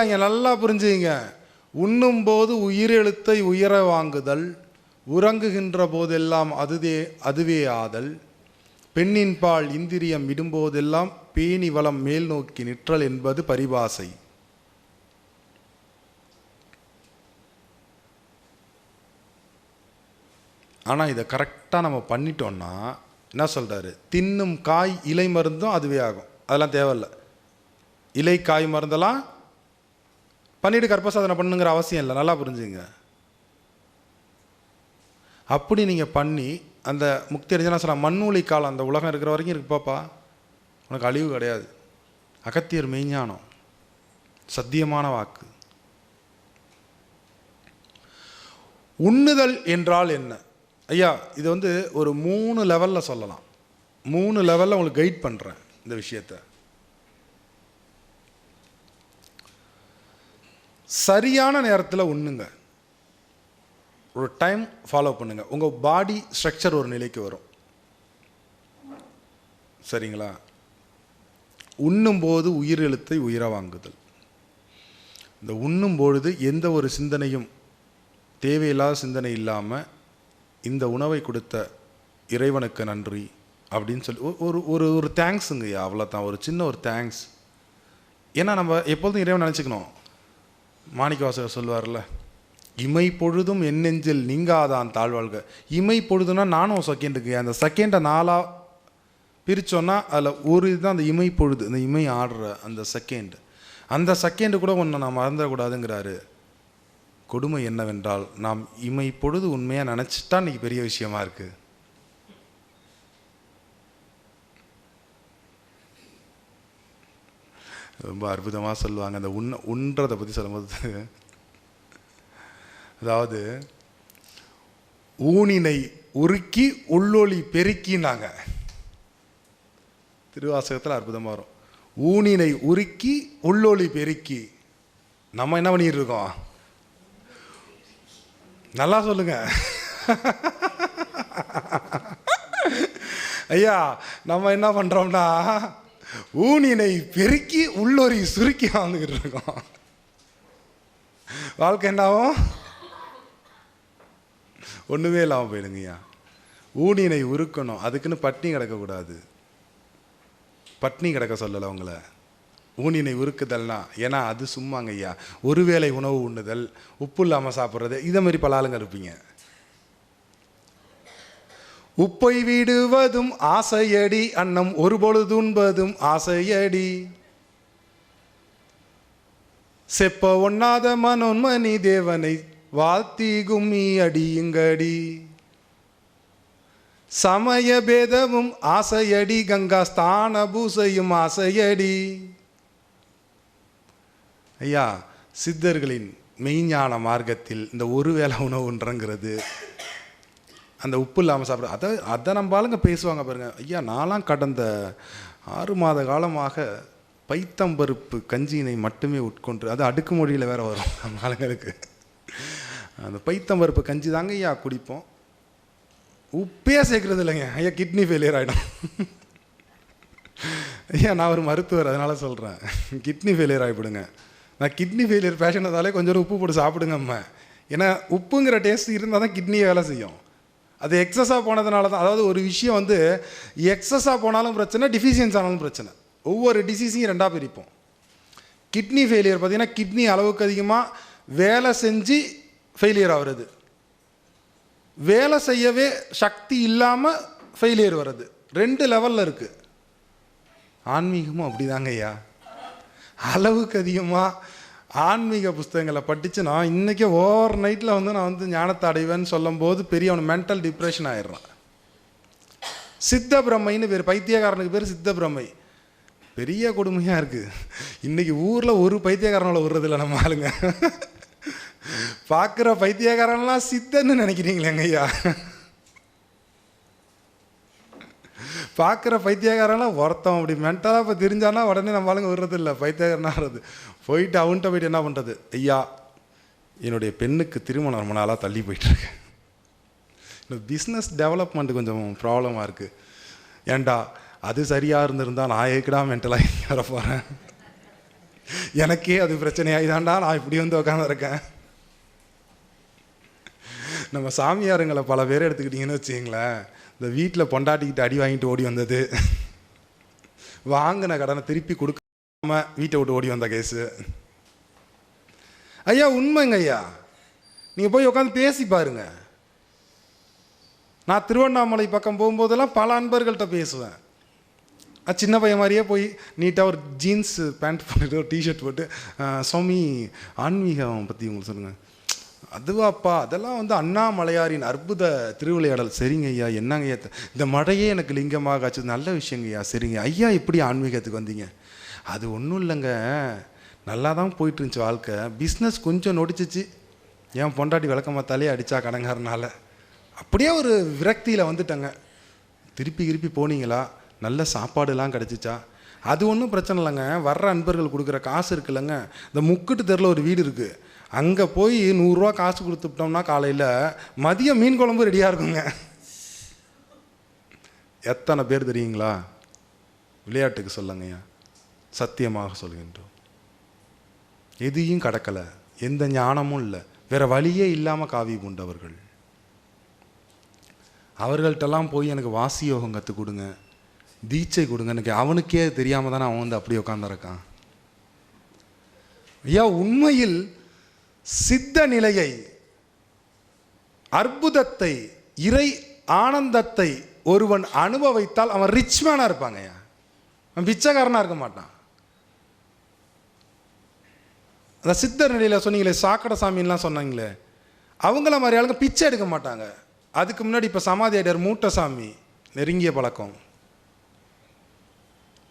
ஐயா இங்கே நல்லா புரிஞ்சுங்க உண்ணும்போது உயிரெழுத்தை உயர வாங்குதல் உறங்குகின்ற போதெல்லாம் அதுதே அதுவே ஆதல். பெண்ணின் பால் இந்திரியம் விடும்போதெல்லாம் பேணி வளம் மேல் நோக்கி நிற்றல் என்பது பரிபாசை. ஆனால் இதை கரெக்டாக நம்ம பண்ணிட்டோம்னா என்ன சொல்கிறாரு தின்னும் காய் இலை மருந்தும் அதுவே ஆகும். அதெல்லாம் தேவையில்ல. இலை காய் மருந்தெல்லாம் பண்ணிவிட்டு கர்ப்பசாதனை பண்ணுங்கிற அவசியம் இல்லை. நல்லா புரிஞ்சுங்க. அப்படி நீங்கள் பண்ணி அந்த முக்தி அடைஞ்சா சொல்ல மண்ணூலி காலம் அந்த உலகம் இருக்கிற வரைக்கும் இருக்கு பாப்பா. உனக்கு அழிவு கிடையாது. அகத்தியர் மெய்ஞானம். சத்தியமான வாக்கு. உண்ணுதல் என்றால் என்ன? ஐயா இது வந்து ஒரு மூணு லெவலில் சொல்லலாம். மூணு லெவலில் உங்களுக்கு கைட் பண்ணுறேன் இந்த விஷயத்தை. சரியான நேரத்தில் உண்ணுங்க. ஒரு டைம் ஃபாலோ பண்ணுங்கள் உங்கள் பாடி ஸ்ட்ரக்சர் ஒரு நிலைக்கு வரும். சரிங்களா? உண்ணும்போது உயிர் எழுத்தை உயிர வாங்குதல். இந்த உண்ணும் பொழுது எந்த ஒரு சிந்தனையும் தேவையில்லாத சிந்தனை இல்லாமல் இந்த உணவை கொடுத்த இறைவனுக்கு நன்றி அப்படின்னு சொல்லி ஒ- ஒரு ஒரு ஒரு தேங்க்ஸுங்கய்யா அவ்வளோதான் ஒரு சின்ன ஒரு தேங்க்ஸ் ஏன்னா நம்ம எப்பொழுதும் இறைவன் நினச்சிக்கணும். மாணிக்க வாசகர் சொல்லுவார்ல இமை பொழுதும் என் நெஞ்சில் நீங்காதான் தாழ்வாழ்க. இமை பொழுதுனா நானும் செகண்டுக்கு அந்த செகண்டை நாளாக பிரித்தோன்னா அதில் ஒரு இதுதான் அந்த இமை பொழுது அந்த இமை ஆடுற அந்த செகண்ட் அந்த செகண்டு கூட ஒன்று நான் மறந்துடக்கூடாதுங்கிறாரு. கொடுமை என்னவென்றால் நாம் இமை பொழுது உண்மையாக நினச்சிட்டா இன்னைக்கு பெரிய விஷயமா இருக்குது ரொம்ப அற்புதமாக சொல்லுவாங்க. அந்த உண் உண்றதை பற்றி சொல்லும்போது. அதாவது ஊனினை உருக்கி உள்ளொளி பெருக்கினாங்க. திருவாசகத்தில் அற்புதமாக வரும். ஊனினை உருக்கி உள்ளொளி பெருக்கி. நம்ம என்ன பண்ணிட்டு இருக்கோம் நல்லா சொல்லுங்க. ஐயா நம்ம என்ன பண்ணுறோம்னா ஊனினை பெருக்கி உள்ளொரி சுருக்கி வாழ்ந்துக்கிட்டு இருக்கோம். வாழ்க்கை என்னாகும்? ஒண்ணுமே இல்லாமல் போயிடுங்கய்யா. ஊனினை உருக்கணும். அதுக்குன்னு பட்னி கிடக்கக்கூடாது. பட்னி கிடக்க சொல்லலை அவங்கள ஊனினை உருக்குதல்னா ஏன்னா அது சும்மாங்க ஐயா ஒருவேளை உணவு உண்ணுதல் உப்பு இல்லாமல் சாப்பிட்றது இதை மாதிரி பல ஆளுங்க இருப்பீங்க. உப்பை விடுவதும் ஆசையடி அன்னம் ஒரு பொழுது உண்பதும் ஆசையடி. செப்ப ஒண்ணாத மனோன்மணி தேவனை வாழ்த்தி கும்மி அடியுங்கடி. சமய பேதமும் ஆசையடி கங்கா ஸ்தான பூசையும் ஆசையடி. ஐயா சித்தர்களின் மெய்ஞான மார்க்கத்தில் இந்த ஒருவேளை உணவுன்றங்கிறது அந்த உப்பு இல்லாமல் சாப்பிட அதை அதை நம்ம ஆளுங்க பேசுவாங்க பாருங்கள் ஐயா நான்லாம் கடந்த ஆறு மாத காலமாக பைத்தம்பருப்பு கஞ்சியினை மட்டுமே உட்கொண்டு அது அடுக்குமொழியில் வேறு வரும் நம்ம ஆளுங்களுக்கு. அந்த பைத்தம்பருப்பு கஞ்சி தாங்க ஐயா குடிப்போம். உப்பே சேர்க்குறது இல்லைங்க. ஐயா கிட்னி ஃபெயிலியர் ஆகிடும் ஐயா நான் ஒரு மருத்துவர் அதனால் சொல்கிறேன் கிட்னி ஃபெயிலியர் ஆகிவிடுங்க நான் கிட்னி ஃபெயிலியர் பேஷனதாலே கொஞ்சம் உப்பு போட்டு சாப்பிடுங்க அம்மா. ஏன்னா உப்புங்கிற டேஸ்ட் இருந்தால் தான் கிட்னி வேலை செய்யும். அது எக்ஸஸாக போனதுனால தான் அதாவது ஒரு விஷயம் வந்து எக்ஸஸாக போனாலும் பிரச்சனை டிஃபிஷியன்ஸ் ஆனாலும் பிரச்சனை. ஒவ்வொரு டிசீஸையும் ரெண்டாக பிரிப்போம். கிட்னி ஃபெயிலியர் பார்த்திங்கன்னா கிட்னி அளவுக்கு அதிகமாக வேலை செஞ்சு ஃபெயிலியர் ஆகுறது. வேலை செய்யவே சக்தி இல்லாமல் ஃபெயிலியர் வர்றது. ரெண்டு லெவலில் இருக்குது ஆன்மீகமும் அப்படிதாங்க ஐயா அளவுக்கு அதிகமாக ஆன்மீக புஸ்தகங்களை படித்து நான் இன்றைக்கே ஓவர் நைட்டில் வந்து நான் வந்து ஞானத்தை அடைவேன்னு சொல்லும்போது பெரிய அவன் மென்டல் டிப்ரெஷன் ஆயிடுறான். சித்த பிரம்மைன்னு பேர். பைத்தியக்காரனுக்கு பேர் சித்த பிரம்மை. பெரிய கொடுமையாக இருக்குது இன்றைக்கி ஊரில் ஒரு பைத்தியக்காரனோட விடுறதில்ல நம்ம ஆளுங்க. பார்க்குற பைத்தியக்காரன்லாம் சித்தன்னு நினைக்கிறீங்களேங்க ஐயா? பார்க்குற பைத்தியக்காரன்லாம் ஒருத்தன் அப்படி மென்டலாக இப்போ தெரிஞ்சானா உடனே நம்ம ஆளுங்க விடுறது இல்லை பைத்தியக்காரனா போயிட்டு அவன்கிட்ட போயிட்டு என்ன பண்ணுறது ஐயா என்னுடைய பெண்ணுக்கு திருமணம் ரொம்ப நாளாக தள்ளி போயிட்டுருக்கேன் இந்த பிஸ்னஸ் டெவலப்மெண்ட் கொஞ்சம் ப்ராப்ளமாக இருக்குது ஏண்டா அது சரியாக இருந்திருந்தால் நான் ஏக்கடா மென்டலாக வர போகிறேன் எனக்கே அது பிரச்சனையாயிதான்டா நான் இப்படி வந்து உட்காந்துருக்கேன் நம்ம சாமியாருங்களை பல பேர் எடுத்துக்கிட்டிங்கன்னு வச்சிங்களேன் இந்த வீட்டில் பொண்டாட்டிக்கிட்டு அடி வாங்கிட்டு ஓடி வந்தது. வாங்கின கடனை திருப்பி கொடுக்க கொடுக்காம வீட்டை விட்டு ஓடி வந்த கேஸு ஐயா உண்மைங்க ஐயா. நீங்கள் போய் உட்காந்து பேசி பாருங்க. நான் திருவண்ணாமலை பக்கம் போகும்போதெல்லாம் பல அன்பர்கள்ட்ட பேசுவேன். அது சின்ன பையன் மாதிரியே போய் நீட்டாக ஒரு ஜீன்ஸ் பேண்ட் போட்டுட்டு ஒரு டிஷர்ட் போட்டு சுவாமி ஆன்மீகம் பற்றி உங்களுக்கு சொல்லுங்கள் அதுவாப்பா அதெல்லாம் வந்து அண்ணாமலையாரின் அற்புத திருவிளையாடல். சரிங்க ஐயா என்னங்க ஐயா இந்த மழையே எனக்கு லிங்கமாக ஆச்சு. நல்ல விஷயங்க ஐயா சரிங்க ஐயா. இப்படி ஆன்மீகத்துக்கு வந்தீங்க? அது ஒன்றும் இல்லைங்க. நல்லா தான் போயிட்டு இருந்துச்சு வாழ்க்கை. பிஸ்னஸ் கொஞ்சம் நொடிச்சிச்சு. ஏன் பொண்டாட்டி விளக்கமாத்தாலே அடித்தா கடங்காரனால. அப்படியே ஒரு விரக்தியில் வந்துட்டேங்க. திருப்பி திருப்பி போனீங்களா? நல்ல சாப்பாடுலாம் கிடச்சிச்சா? அது ஒன்றும் பிரச்சனை இல்லைங்க. வர்ற அன்பர்கள் கொடுக்குற காசு இருக்குல்லங்க. இந்த முக்குட்டு தெருல ஒரு வீடு இருக்குது அங்கே போய் நூறுரூவா காசு கொடுத்துட்டோம்னா காலையில் மதியம் மீன் குழம்பு ரெடியாக இருக்குங்க. எத்தனை பேர் தெரியுங்களா? விளையாட்டுக்கு சொல்லுங்கய்யா. சத்தியமாக சொல்கின்றோம். எதையும் கடக்கலை எந்த ஞானமும் இல்லை வேற வழியே இல்லாமல் காவி பூண்டவர்கள். அவர்கள்ட்டெல்லாம் போய் எனக்கு வாசி யோகம் கற்றுக் கொடுங்க தீட்சை கொடுங்க எனக்கு அவனுக்கே தெரியாமல் தானே அவன் வந்து அப்படி உட்காந்துருக்கான் ஐயா உண்மையில் சித்த நிலையை அற்புதத்தை இறை ஆனந்தத்தை ஒருவன் அனுபவித்தால் அவன் ரிச்மேனாக இருப்பாங்கய்யா இருப்பாங்க ஐயா. அவன் பிச்சைக்காரனாக இருக்க மாட்டான். அந்த சித்தர் நிலையில் சொன்னீங்களே சாக்கடை சாமின்லாம் சொன்னாங்களே அவங்கள மாதிரி ஆளுங்க பிச்சை எடுக்க மாட்டாங்க. அதுக்கு முன்னாடி இப்போ சமாதி ஆகிட்டார் மூட்டசாமி நெருங்கிய பழக்கம்.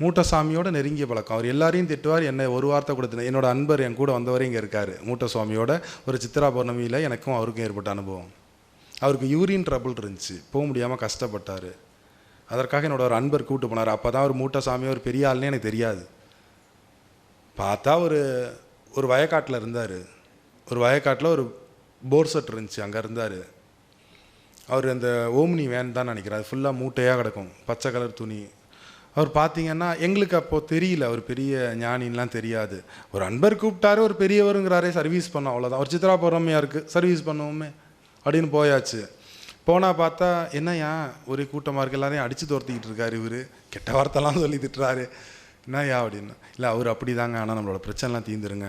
மூட்டசாமியோட நெருங்கிய பழக்கம். அவர் எல்லாரையும் திட்டுவார் என்னை ஒரு வார்த்தை கொடுத்து என்னோட அன்பர் என் கூட வந்தவரே இங்கே இருக்கார் மூட்டசுவாமியோட ஒரு சித்ரா பௌர்ணமியில் எனக்கும் அவருக்கும் ஏற்பட்ட அனுபவம். அவருக்கு யூரின் ட்ரபிள் இருந்துச்சு போக முடியாமல் கஷ்டப்பட்டார். அதற்காக என்னோட ஒரு அன்பர் கூப்பிட்டு போனார். அப்போ தான் ஒரு மூட்டசாமி ஒரு பெரிய ஆள்னே எனக்கு தெரியாது. பார்த்தா ஒரு ஒரு வயக்காட்டில் இருந்தார். ஒரு வயக்காட்டில் ஒரு போர் செட் இருந்துச்சு அங்கே இருந்தார். அவர் அந்த ஓம்னி வேன் தான் நினைக்கிறார். ஃபுல்லாக மூட்டையாக கிடக்கும். பச்சை கலர் துணி. அவர் பார்த்தீங்கன்னா எங்களுக்கு அப்போது தெரியல. அவர் பெரிய ஞானின்லாம் தெரியாது. ஒரு அன்பர் கூப்பிட்டாரு ஒரு பெரியவருங்கிறாரே சர்வீஸ் பண்ணோம் அவ்வளோதான் ஒரு சித்ரா பௌர்ணமியாக இருக்குது சர்வீஸ் பண்ணுவோமே அப்படின்னு போயாச்சு. போனால் பார்த்தா என்னையா ஒரே கூட்டமாக இருக்கு. எல்லாரையும் அடித்து துரத்திக்கிட்டு இருக்காரு இவர். கெட்ட வார்த்தைலாம் சொல்லி திட்டுறாரு. என்னய்யா அப்படின்னு? இல்லை அவர் அப்படி தாங்க ஆனால் நம்மளோட பிரச்சனைலாம் தீந்துருங்க.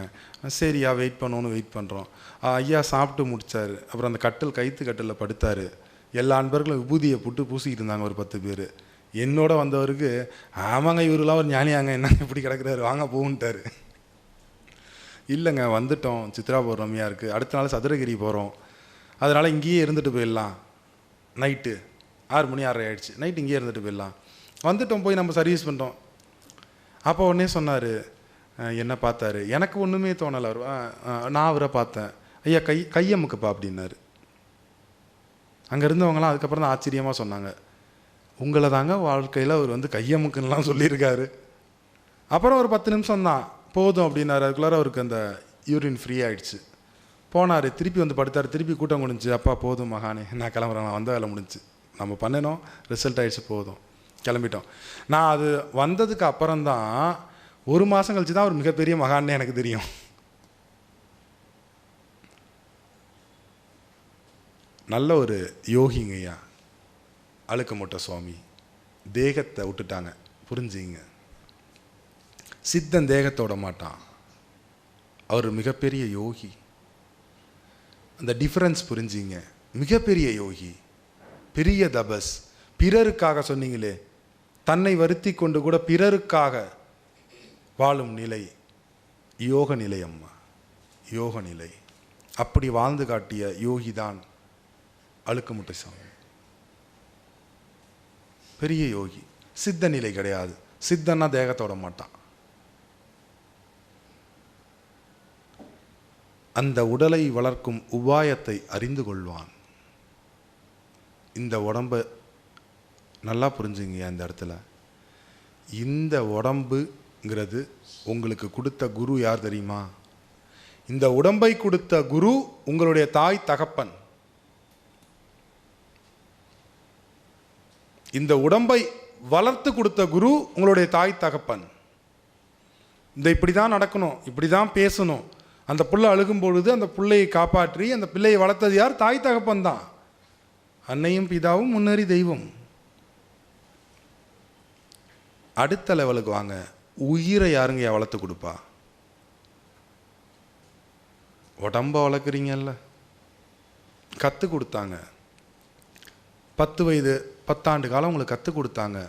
சரியா வெயிட் பண்ணோன்னு வெயிட் பண்ணுறோம் ஐயா சாப்பிட்டு முடித்தார் அப்புறம் அந்த கட்டில் கைத்து கட்டிலில் படுத்தார். எல்லா அன்பர்களும் விபூதியை புட்டு பூசிக்கிட்டு இருந்தாங்க ஒரு பத்து பேர். என்னோட வந்தவருக்கு ஆமாங்க இவருலாம் ஒரு ஞானியாங்க என்னங்க இப்படி கிடக்குறாரு? வாங்க போகுன்ட்டாரு இல்லைங்க வந்துட்டோம். சித்ரா பௌர்ணமியாக இருக்குது அடுத்த நாள் சதுரகிரி போகிறோம் அதனால் இங்கேயே இருந்துட்டு போயிடலாம். நைட்டு ஆறு மணி ஆறரை ஆயிடுச்சு. நைட்டு இங்கேயே இருந்துட்டு போயிடலாம். வந்துட்டோம் போய் நம்ம சர்வீஸ் பண்ணிட்டோம் அப்போ உடனே சொன்னார் என்ன பார்த்தாரு? எனக்கு ஒன்றுமே தோணலை அவர் "ஆ, நான் அவரை பார்த்தேன். ஐயா கை கையமுக்குப்பா அப்படின்னாரு. அங்கே இருந்தவங்களாம் அதுக்கப்புறம் தான் ஆச்சரியமாக சொன்னாங்க. உங்களை தாங்க வாழ்க்கையில் அவர் வந்து கையமுக்குன்னெலாம் சொல்லியிருக்காரு. அப்புறம் ஒரு பத்து நிமிஷம் தான். போதும் அப்படின்னாரு. அதுக்குள்ளார அவருக்கு அந்த யூரின் ஃப்ரீ ஆகிடுச்சு போனார். திருப்பி வந்து படுத்தார். திருப்பி கூட்டம் முடிஞ்சு அப்பா போதும் மகானே. நான் கிளம்புறேன். நான் வந்த வேலை முடிஞ்சு. நம்ம பண்ணினோம். ரிசல்ட் ஆகிடுச்சு போதும். கிளம்பிட்டோம். நான் அது வந்ததுக்கு அப்புறம்தான் ஒரு மாதம் கழிச்சு தான் ஒரு மிகப்பெரிய மகான்னு எனக்கு தெரியும். நல்ல ஒரு யோகிங்கய்யா அழுக்க மூட்டை சுவாமி. தேகத்தை விட்டுட்டாங்க. புரிஞ்சுங்க. சித்தன் தேகத்தோட மாட்டான். அவர் மிகப்பெரிய யோகி. அந்த டிஃப்ரென்ஸ் புரிஞ்சிங்க. மிகப்பெரிய யோகி. பெரிய தபஸ். பிறருக்காக சொன்னீங்களே. தன்னை வருத்தி கொண்டு கூட பிறருக்காக வாழும் நிலை. யோக நிலை அம்மா. யோக நிலை. அப்படி வாழ்ந்து காட்டிய யோகி தான் அழுக்குமுட்டை சாமி. பெரிய யோகி. சித்த நிலை கிடையாது. சித்தன்னா தேகத்தோட மாட்டான். அந்த உடலை வளர்க்கும் உபாயத்தை அறிந்து கொள்வான். இந்த உடம்பை நல்லா புரிஞ்சுங்க இந்த இடத்துல. இந்த உடம்புங்கிறது உங்களுக்கு கொடுத்த குரு யார் தெரியுமா? இந்த உடம்பை கொடுத்த குரு உங்களுடைய தாய் தகப்பன். இந்த உடம்பை வளர்த்து கொடுத்த குரு உங்களுடைய தாய் தகப்பன். இந்த இப்படி தான் நடக்கணும் இப்படி தான் பேசணும். அந்த புள்ள அழுகும் பொழுது அந்த பிள்ளையை காப்பாற்றி அந்த பிள்ளையை வளர்த்தது யார்? தாய் தகப்பன் தான். அன்னையும் பிதாவும் முன்னேறி தெய்வம். அடுத்த லெவலுக்கு வாங்க. உயிரை யாருங்க வளர்த்து கொடுப்பா? உடம்ப வளர்க்குறீங்கல்ல. கற்றுக் கொடுத்தாங்க. பத்து வயது பத்தாண்டு காலம் உங்களுக்கு கற்றுக் கொடுத்தாங்க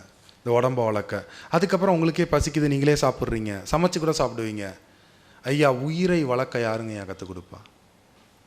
இந்த உடம்ப வளர்க்க. அதுக்கப்புறம் உங்களுக்கே பசிக்குது நீங்களே சாப்பிட்றீங்க. சமைச்சு கூட சாப்பிடுவீங்க. ஐயா உயிரை வளர்க்க யாருங்க ஐயா கற்றுக் கொடுப்பா?